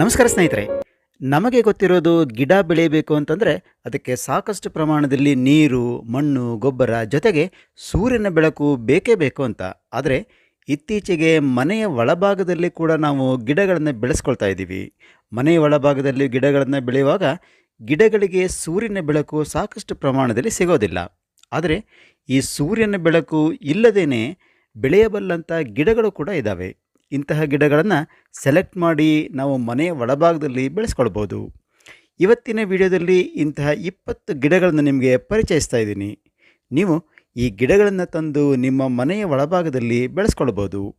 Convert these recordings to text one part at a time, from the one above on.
ನಮಸ್ಕಾರ ಸ್ನೇಹಿತರೆ. ನಮಗೆ ಗೊತ್ತಿರೋದು ಗಿಡ ಬೆಳೆಯಬೇಕು ಅಂತಂದರೆ ಅದಕ್ಕೆ ಸಾಕಷ್ಟು ಪ್ರಮಾಣದಲ್ಲಿ ನೀರು, ಮಣ್ಣು, ಗೊಬ್ಬರ ಜೊತೆಗೆ ಸೂರ್ಯನ ಬೆಳಕು ಬೇಕೇ ಬೇಕು ಅಂತ. ಆದರೆ ಇತ್ತೀಚೆಗೆ ಮನೆಯ ಒಳಭಾಗದಲ್ಲಿ ಕೂಡ ನಾವು ಗಿಡಗಳನ್ನು ಬೆಳೆಸ್ಕೊಳ್ತಾ ಇದ್ದೀವಿ. ಮನೆಯ ಒಳಭಾಗದಲ್ಲಿ ಗಿಡಗಳನ್ನು ಬೆಳೆಯುವಾಗ ಗಿಡಗಳಿಗೆ ಸೂರ್ಯನ ಬೆಳಕು ಸಾಕಷ್ಟು ಪ್ರಮಾಣದಲ್ಲಿ ಸಿಗೋದಿಲ್ಲ. ಆದರೆ ಈ ಸೂರ್ಯನ ಬೆಳಕು ಇಲ್ಲದೇ ಬೆಳೆಯಬಲ್ಲಂಥ ಗಿಡಗಳು ಕೂಡ ಇದ್ದಾವೆ ಇಂತಹ ಗಿಡಗಳನ್ನು ಸೆಲೆಕ್ಟ್ ಮಾಡಿ ನಾವು ಮನೆಯ ಒಳಭಾಗದಲ್ಲಿ ಬೆಳೆಸ್ಕೊಳ್ಬೋದು. ಇವತ್ತಿನ ವಿಡಿಯೋದಲ್ಲಿ ಇಂತಹ ಇಪ್ಪತ್ತು ಗಿಡಗಳನ್ನು ನಿಮಗೆ ಪರಿಚಯಿಸ್ತಾ ಇದ್ದೀನಿ. ನೀವು ಈ ಗಿಡಗಳನ್ನು ತಂದು ನಿಮ್ಮ ಮನೆಯ ಒಳಭಾಗದಲ್ಲಿ ಬೆಳೆಸ್ಕೊಳ್ಬೋದು.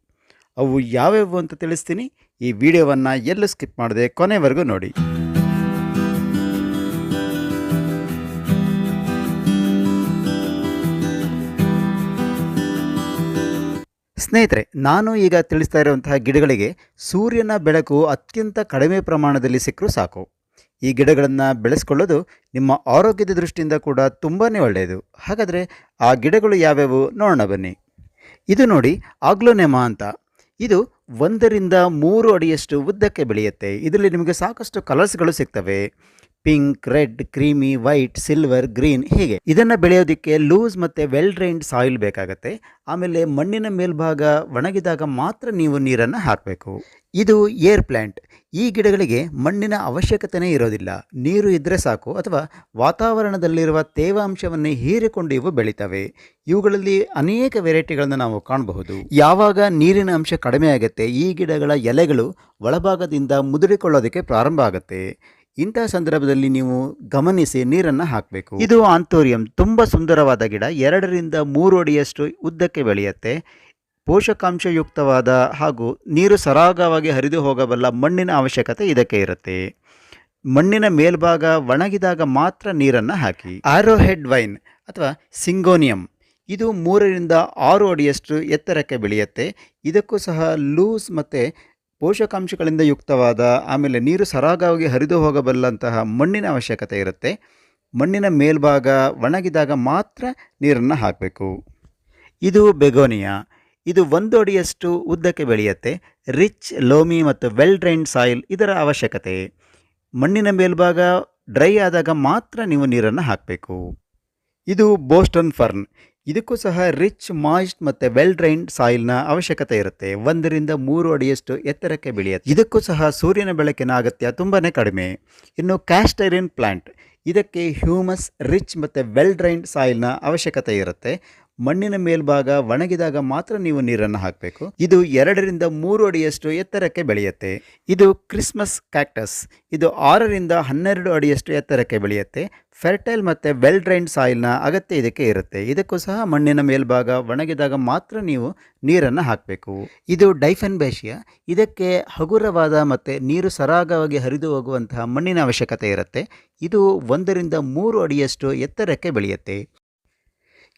ಅವು ಯಾವ್ಯಾವು ಅಂತ ತಿಳಿಸ್ತೀನಿ. ಈ ವಿಡಿಯೋವನ್ನು ಎಲ್ಲೂ ಸ್ಕಿಪ್ ಮಾಡದೆ ಕೊನೆವರೆಗೂ ನೋಡಿ. ಸ್ನೇಹಿತರೆ, ನಾನು ಈಗ ತಿಳಿಸ್ತಾ ಇರುವಂತಹ ಗಿಡಗಳಿಗೆ ಸೂರ್ಯನ ಬೆಳಕು ಅತ್ಯಂತ ಕಡಿಮೆ ಪ್ರಮಾಣದಲ್ಲಿ ಸಿಕ್ಕರೂ ಸಾಕು. ಈ ಗಿಡಗಳನ್ನು ಬೆಳೆಸ್ಕೊಳ್ಳೋದು ನಿಮ್ಮ ಆರೋಗ್ಯದ ದೃಷ್ಟಿಯಿಂದ ಕೂಡ ತುಂಬಾ ಒಳ್ಳೆಯದು. ಹಾಗಾದರೆ ಆ ಗಿಡಗಳು ಯಾವ್ಯಾವು ನೋಡೋಣ ಬನ್ನಿ. ಇದು ನೋಡಿ ಆಗ್ಲೋನೆಮಾ ಅಂತ. ಇದು ಒಂದರಿಂದ ಮೂರು ಅಡಿಯಷ್ಟು ಉದ್ದಕ್ಕೆ ಬೆಳೆಯುತ್ತೆ. ಇದರಲ್ಲಿ ನಿಮಗೆ ಸಾಕಷ್ಟು ಕಲರ್ಸ್ಗಳು ಸಿಗ್ತವೆ. Pink, red, creamy, white, silver, green ಹೀಗೆ. ಇದನ್ನು ಬೆಳೆಯೋದಕ್ಕೆ ಲೂಸ್ ಮತ್ತು ವೆಲ್ ಡ್ರೈನ್ಡ್ ಸಾಯಿಲ್ ಬೇಕಾಗುತ್ತೆ. ಆಮೇಲೆ ಮಣ್ಣಿನ ಮೇಲ್ಭಾಗ ಒಣಗಿದಾಗ ಮಾತ್ರ ನೀವು ನೀರನ್ನು ಹಾಕಬೇಕು. ಇದು ಏರ್ ಪ್ಲ್ಯಾಂಟ್ ಈ ಗಿಡಗಳಿಗೆ ಮಣ್ಣಿನ ಅವಶ್ಯಕತೆನೇ ಇರೋದಿಲ್ಲ. ನೀರು ಇದ್ದರೆ ಸಾಕು ಅಥವಾ ವಾತಾವರಣದಲ್ಲಿರುವ ತೇವಾಂಶವನ್ನು ಹೀರಿಕೊಂಡು ಇವು ಬೆಳಿತವೆ. ಇವುಗಳಲ್ಲಿ ಅನೇಕ ವೆರೈಟಿಗಳನ್ನು ನಾವು ಕಾಣಬಹುದು. ಯಾವಾಗ ನೀರಿನ ಅಂಶ ಕಡಿಮೆ ಆಗುತ್ತೆ, ಈ ಗಿಡಗಳ ಎಲೆಗಳು ಒಳಭಾಗದಿಂದ ಮುದುರಿಕೊಳ್ಳೋದಕ್ಕೆ ಪ್ರಾರಂಭ ಆಗುತ್ತೆ. ಇಂತಹ ಸಂದರ್ಭದಲ್ಲಿ ನೀವು ಗಮನಿಸಿ ನೀರನ್ನು ಹಾಕಬೇಕು. ಇದು ಆಂಥೋರಿಯಂ. ತುಂಬ ಸುಂದರವಾದ ಗಿಡ. ಎರಡರಿಂದ ಮೂರು ಅಡಿಯಷ್ಟು ಉದ್ದಕ್ಕೆ ಬೆಳೆಯುತ್ತೆ. ಪೋಷಕಾಂಶಯುಕ್ತವಾದ ಹಾಗೂ ನೀರು ಸರಾಗವಾಗಿ ಹರಿದು ಹೋಗಬಲ್ಲ ಮಣ್ಣಿನ ಅವಶ್ಯಕತೆ ಇದಕ್ಕೆ ಇರುತ್ತೆ. ಮಣ್ಣಿನ ಮೇಲ್ಭಾಗ ಒಣಗಿದಾಗ ಮಾತ್ರ ನೀರನ್ನು ಹಾಕಿ. ಆರೋಹೆಡ್ ವೈನ್ ಅಥವಾ ಸಿಂಗೋನಿಯಂ. ಇದು ಮೂರರಿಂದ ಆರು ಅಡಿಯಷ್ಟು ಎತ್ತರಕ್ಕೆ ಬೆಳೆಯುತ್ತೆ. ಇದಕ್ಕೂ ಸಹ ಲೂಸ್ ಮತ್ತು ಪೋಷಕಾಂಶಗಳಿಂದ ಯುಕ್ತವಾದ, ಆಮೇಲೆ ನೀರು ಸರಾಗವಾಗಿ ಹರಿದು ಹೋಗಬಲ್ಲಂತಹ ಮಣ್ಣಿನ ಅವಶ್ಯಕತೆ ಇರುತ್ತೆ. ಮಣ್ಣಿನ ಮೇಲ್ಭಾಗ ಒಣಗಿದಾಗ ಮಾತ್ರ ನೀರನ್ನು ಹಾಕಬೇಕು. ಇದು ಬೆಗೋನಿಯಾ. ಇದು ಒಂದು ಅಡಿಯಷ್ಟು ಉದ್ದಕ್ಕೆ ಬೆಳೆಯುತ್ತೆ. ರಿಚ್, ಲೋಮಿ ಮತ್ತು ವೆಲ್ ಡ್ರೈನ್ಡ್ ಸಾಯಿಲ್ ಇದರ ಅವಶ್ಯಕತೆ. ಮಣ್ಣಿನ ಮೇಲ್ಭಾಗ ಡ್ರೈ ಆದಾಗ ಮಾತ್ರ ನೀವು ನೀರನ್ನು ಹಾಕಬೇಕು. ಇದು ಬೋಸ್ಟನ್ ಫರ್ನ್. ಇದಕ್ಕೂ ಸಹ ರಿಚ್ ಮಾಯಿಸ್ಟ್ ಮತ್ತು ವೆಲ್ ಡ್ರೈನ್ಡ್ ಸಾಯಿಲ್ನ ಅವಶ್ಯಕತೆ ಇರುತ್ತೆ. ಒಂದರಿಂದ ಮೂರು ಅಡಿಯಷ್ಟು ಎತ್ತರಕ್ಕೆ ಬೆಳೆಯುತ್ತೆ. ಇದಕ್ಕೂ ಸಹ ಸೂರ್ಯನ ಬೆಳಕಿನ ಅಗತ್ಯ ತುಂಬಾ ಕಡಿಮೆ. ಇನ್ನು ಕ್ಯಾಸ್ಟೈರಿನ್ ಪ್ಲಾಂಟ್ ಇದಕ್ಕೆ ಹ್ಯೂಮಸ್ ರಿಚ್ ಮತ್ತು ವೆಲ್ ಡ್ರೈನ್ಡ್ ಸಾಯಿಲ್ನ ಅವಶ್ಯಕತೆ ಇರುತ್ತೆ. ಮಣ್ಣಿನ ಮೇಲ್ಭಾಗ ಒಣಗಿದಾಗ ಮಾತ್ರ ನೀವು ನೀರನ್ನು ಹಾಕಬೇಕು. ಇದು ಎರಡರಿಂದ ಮೂರು ಅಡಿಯಷ್ಟು ಎತ್ತರಕ್ಕೆ ಬೆಳೆಯುತ್ತೆ. ಇದು ಕ್ರಿಸ್ಮಸ್ ಕ್ಯಾಕ್ಟಸ್. ಇದು ಆರರಿಂದ ಹನ್ನೆರಡು ಅಡಿಯಷ್ಟು ಎತ್ತರಕ್ಕೆ ಬೆಳೆಯುತ್ತೆ. ಫೆರ್ಟೈಲ್ ಮತ್ತು ವೆಲ್ ಡ್ರೈನ್ಡ್ ಸಾಯಿಲ್ನ ಅಗತ್ಯ ಇದಕ್ಕೆ ಇರುತ್ತೆ. ಇದಕ್ಕೂ ಸಹ ಮಣ್ಣಿನ ಮೇಲ್ಭಾಗ ಒಣಗಿದಾಗ ಮಾತ್ರ ನೀವು ನೀರನ್ನು ಹಾಕಬೇಕು. ಇದು ಡೈಫನ್ ಬೇಷಿಯ ಇದಕ್ಕೆ ಹಗುರವಾದ ಮತ್ತು ನೀರು ಸರಾಗವಾಗಿ ಹರಿದು ಹೋಗುವಂತಹ ಮಣ್ಣಿನ ಅವಶ್ಯಕತೆ ಇರುತ್ತೆ. ಇದು ಒಂದರಿಂದ ಮೂರು ಅಡಿಯಷ್ಟು ಎತ್ತರಕ್ಕೆ ಬೆಳೆಯುತ್ತೆ.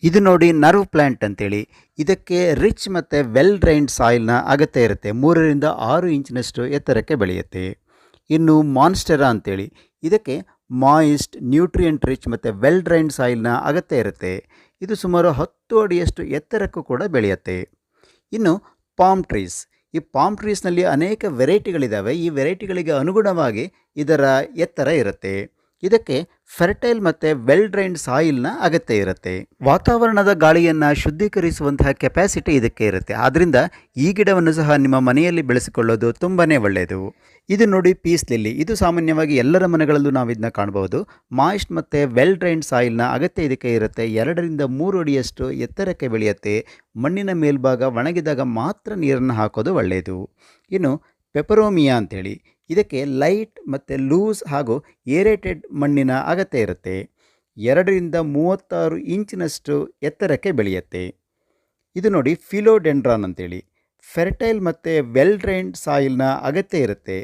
ಇದು ನೋಡಿ ನರ್ವ್ ಪ್ಲ್ಯಾಂಟ್ ಅಂತೇಳಿ. ಇದಕ್ಕೆ ರಿಚ್ ಮತ್ತು ವೆಲ್ ಡ್ರೈನ್ಡ್ ಸಾಯಿಲ್ನ ಅಗತ್ಯ ಇರುತ್ತೆ. ಮೂರರಿಂದ ಆರು ಇಂಚಿನಷ್ಟು ಎತ್ತರಕ್ಕೆ ಬೆಳೆಯುತ್ತೆ. ಇನ್ನು ಮಾನ್ಸ್ಟೆರಾ ಅಂತೇಳಿ. ಇದಕ್ಕೆ ಮಾಯಿಸ್ಟ್, ನ್ಯೂಟ್ರಿಯೆಂಟ್ ರಿಚ್ ಮತ್ತು ವೆಲ್ ಡ್ರೈನ್ಡ್ ಸಾಯಿಲ್ನ ಅಗತ್ಯ ಇರುತ್ತೆ. ಇದು ಸುಮಾರು ಹತ್ತು ಅಡಿಯಷ್ಟು ಎತ್ತರಕ್ಕೂ ಕೂಡ ಬೆಳೆಯುತ್ತೆ. ಇನ್ನು ಪಾಮ್ ಟ್ರೀಸ್. ಈ ಪಾಮ್ ಟ್ರೀಸ್ನಲ್ಲಿ ಅನೇಕ ವೆರೈಟಿಗಳಿದ್ದಾವೆ ಈ ವೆರೈಟಿಗಳಿಗೆ ಅನುಗುಣವಾಗಿ ಇದರ ಎತ್ತರ ಇರುತ್ತೆ. ಇದಕ್ಕೆ ಫರ್ಟೈಲ್ ಮತ್ತು ವೆಲ್ ಡ್ರೈನ್ಡ್ ಸಾಯಿಲ್ನ ಅಗತ್ಯ ಇರುತ್ತೆ. ವಾತಾವರಣದ ಗಾಳಿಯನ್ನು ಶುದ್ಧೀಕರಿಸುವಂತಹ ಕೆಪಾಸಿಟಿ ಇದಕ್ಕೆ ಇರುತ್ತೆ. ಆದ್ದರಿಂದ ಈ ಗಿಡವನ್ನು ಸಹ ನಿಮ್ಮ ಮನೆಯಲ್ಲಿ ಬೆಳೆಸಿಕೊಳ್ಳೋದು ತುಂಬಾ ಒಳ್ಳೆಯದು. ಇದು ನೋಡಿ ಪೀಸ್ ಲಿಲ್ಲಿ ಇದು ಸಾಮಾನ್ಯವಾಗಿ ಎಲ್ಲರ ಮನೆಗಳಲ್ಲೂ ನಾವು ಇದನ್ನ ಕಾಣಬಹುದು. ಮಾಯಿಸ್ಟ್ ಮತ್ತು ವೆಲ್ ಡ್ರೈನ್ಡ್ ಸಾಯಿಲ್ನ ಅಗತ್ಯ ಇದಕ್ಕೆ ಇರುತ್ತೆ. ಎರಡರಿಂದ ಮೂರು ಅಡಿಯಷ್ಟು ಎತ್ತರಕ್ಕೆ ಬೆಳೆಯುತ್ತೆ. ಮಣ್ಣಿನ ಮೇಲ್ಭಾಗ ಒಣಗಿದಾಗ ಮಾತ್ರ ನೀರನ್ನು ಹಾಕೋದು ಒಳ್ಳೆಯದು. ಇನ್ನು ಪೆಪರೋಮಿಯಾ ಅಂಥೇಳಿ ಇದಕ್ಕೆ ಲೈಟ್ ಮತ್ತು ಲೂಸ್ ಹಾಗೂ ಏರೇಟೆಡ್ ಮಣ್ಣಿನ ಅಗತ್ಯ ಇರುತ್ತೆ. ಎರಡರಿಂದ ಮೂವತ್ತಾರು ಇಂಚಿನಷ್ಟು ಎತ್ತರಕ್ಕೆ ಬೆಳೆಯುತ್ತೆ. ಇದು ನೋಡಿ ಫಿಲೋಡೆಂಡ್ರಾನ್ ಅಂತೇಳಿ. ಫೆರ್ಟೈಲ್ ಮತ್ತು ವೆಲ್ ಡ್ರೈನ್ಡ್ ಸಾಯಿಲ್ನ ಅಗತ್ಯ ಇರುತ್ತೆ.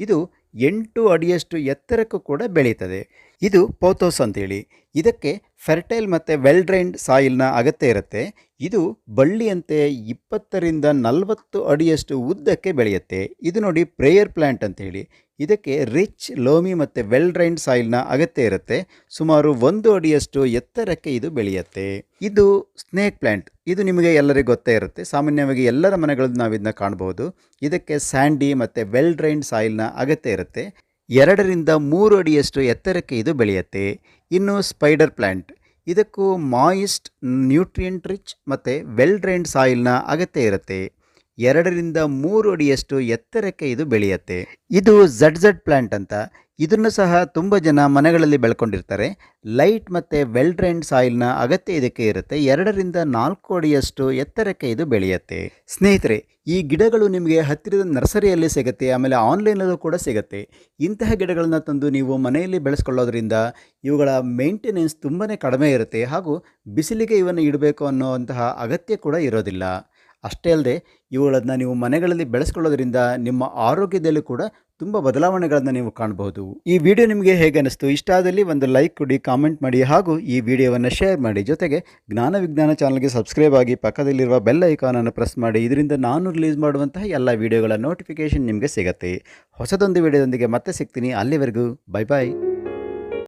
ಇದು ಎಂಟು ಅಡಿಯಷ್ಟು ಎತ್ತರಕ್ಕೂ ಕೂಡ ಬೆಳೀತದೆ ಇದು ಪೋಥೋಸ್ ಅಂತೇಳಿ. ಇದಕ್ಕೆ ಫೆರ್ಟೈಲ್ ಮತ್ತು ವೆಲ್ ಡ್ರೈನ್ಡ್ ಸಾಯಿಲ್ನ ಅಗತ್ಯ ಇರುತ್ತೆ. ಇದು ಬಳ್ಳಿಯಂತೆ ಇಪ್ಪತ್ತರಿಂದ ನಲವತ್ತು ಅಡಿಯಷ್ಟು ಉದ್ದಕ್ಕೆ ಬೆಳೆಯುತ್ತೆ. ಇದು ನೋಡಿ ಪ್ರೇಯರ್ ಪ್ಲ್ಯಾಂಟ್ ಅಂತೇಳಿ. ಇದಕ್ಕೆ ರಿಚ್, ಲೋಮಿ ಮತ್ತು ವೆಲ್ ಡ್ರೈನ್ಡ್ ಸಾಯಿಲ್ನ ಅಗತ್ಯ ಇರುತ್ತೆ. ಸುಮಾರು ಒಂದು ಅಡಿಯಷ್ಟು ಎತ್ತರಕ್ಕೆ ಇದು ಬೆಳೆಯುತ್ತೆ. ಇದು ಸ್ನೇಕ್ ಪ್ಲ್ಯಾಂಟ್ ಇದು ನಿಮಗೆ ಎಲ್ಲರಿಗೂ ಗೊತ್ತೇ ಇರುತ್ತೆ. ಸಾಮಾನ್ಯವಾಗಿ ಎಲ್ಲರ ಮನೆಗಳಲ್ಲಿ ನಾವು ಇದನ್ನ ಕಾಣಬಹುದು. ಇದಕ್ಕೆ ಸ್ಯಾಂಡಿ ಮತ್ತು ವೆಲ್ ಡ್ರೈನ್ಡ್ ಸಾಯಿಲ್ನ ಅಗತ್ಯ ಇರುತ್ತೆ. ಎರಡರಿಂದ ಮೂರು ಅಡಿಯಷ್ಟು ಎತ್ತರಕ್ಕೆ ಇದು ಬೆಳೆಯುತ್ತೆ. ಇನ್ನು ಸ್ಪೈಡರ್ ಪ್ಲ್ಯಾಂಟ್ ಇದಕ್ಕೂ ಮಾಯಿಸ್ಟ್, ನ್ಯೂಟ್ರಿಯೆಂಟ್ ರಿಚ್ ಮತ್ತು ವೆಲ್ ಡ್ರೈನ್ಡ್ ಸಾಯಿಲ್ನ ಅಗತ್ಯ ಇರುತ್ತೆ. ಎರಡರಿಂದ ಮೂರು ಅಡಿಯಷ್ಟು ಎತ್ತರಕ್ಕೆ ಇದು ಬೆಳೆಯುತ್ತೆ. ಇದು ಝಡ್ ಝಡ್ ಪ್ಲಾಂಟ್ ಅಂತ. ಇದನ್ನು ಸಹ ತುಂಬ ಜನ ಮನೆಗಳಲ್ಲಿ ಬೆಳ್ಕೊಂಡಿರ್ತಾರೆ. ಲೈಟ್ ಮತ್ತು ವೆಲ್ ಡ್ರೈನ್ಡ್ ಸಾಯಿಲ್ನ ಅಗತ್ಯ ಇದಕ್ಕೆ ಇರುತ್ತೆ. ಎರಡರಿಂದ ನಾಲ್ಕು ಅಡಿಯಷ್ಟು ಎತ್ತರಕ್ಕೆ ಇದು ಬೆಳೆಯುತ್ತೆ. ಸ್ನೇಹಿತರೆ, ಈ ಗಿಡಗಳು ನಿಮಗೆ ಹತ್ತಿರದ ನರ್ಸರಿಯಲ್ಲಿ ಸಿಗುತ್ತೆ, ಆಮೇಲೆ ಆನ್ಲೈನಲ್ಲೂ ಕೂಡ ಸಿಗುತ್ತೆ. ಇಂತಹ ಗಿಡಗಳನ್ನು ತಂದು ನೀವು ಮನೆಯಲ್ಲಿ ಬೆಳೆಸ್ಕೊಳ್ಳೋದ್ರಿಂದ ಇವುಗಳ ಮೇಂಟೆನೆನ್ಸ್ ತುಂಬಾ ಕಡಿಮೆ ಇರುತ್ತೆ. ಹಾಗೂ ಬಿಸಿಲಿಗೆ ಇವನ್ನು ಇಡಬೇಕು ಅನ್ನುವಂತಹ ಅಗತ್ಯ ಕೂಡ ಇರೋದಿಲ್ಲ. ಅಷ್ಟೇ ಅಲ್ಲದೆ ಇವುಗಳನ್ನು ನೀವು ಮನೆಗಳಲ್ಲಿ ಬೆಳೆಸ್ಕೊಳ್ಳೋದ್ರಿಂದ ನಿಮ್ಮ ಆರೋಗ್ಯದಲ್ಲೂ ಕೂಡ ತುಂಬ ಬದಲಾವಣೆಗಳನ್ನು ನೀವು ಕಾಣಬಹುದು. ಈ ವಿಡಿಯೋ ನಿಮಗೆ ಹೇಗೆ ಅನ್ನಿಸ್ತು ಇಷ್ಟ ಆದಲ್ಲಿ ಒಂದು ಲೈಕ್ ಕೊಡಿ, ಕಾಮೆಂಟ್ ಮಾಡಿ ಹಾಗೂ ಈ ವಿಡಿಯೋವನ್ನು ಶೇರ್ ಮಾಡಿ. ಜೊತೆಗೆ ಜ್ಞಾನ ವಿಜ್ಞಾನ ಚಾನಲ್ಗೆ ಸಬ್ಸ್ಕ್ರೈಬ್ ಆಗಿ ಪಕ್ಕದಲ್ಲಿರುವ ಬೆಲ್ ಐಕಾನನ್ನು ಪ್ರೆಸ್ ಮಾಡಿ. ಇದರಿಂದ ನಾನು ರಿಲೀಸ್ ಮಾಡುವಂತಹ ಎಲ್ಲ ವಿಡಿಯೋಗಳ ನೋಟಿಫಿಕೇಷನ್ ನಿಮಗೆ ಸಿಗುತ್ತೆ. ಹೊಸದೊಂದು ವಿಡಿಯೋದೊಂದಿಗೆ ಮತ್ತೆ ಸಿಗ್ತೀನಿ. ಅಲ್ಲಿವರೆಗೂ ಬೈ ಬಾಯ್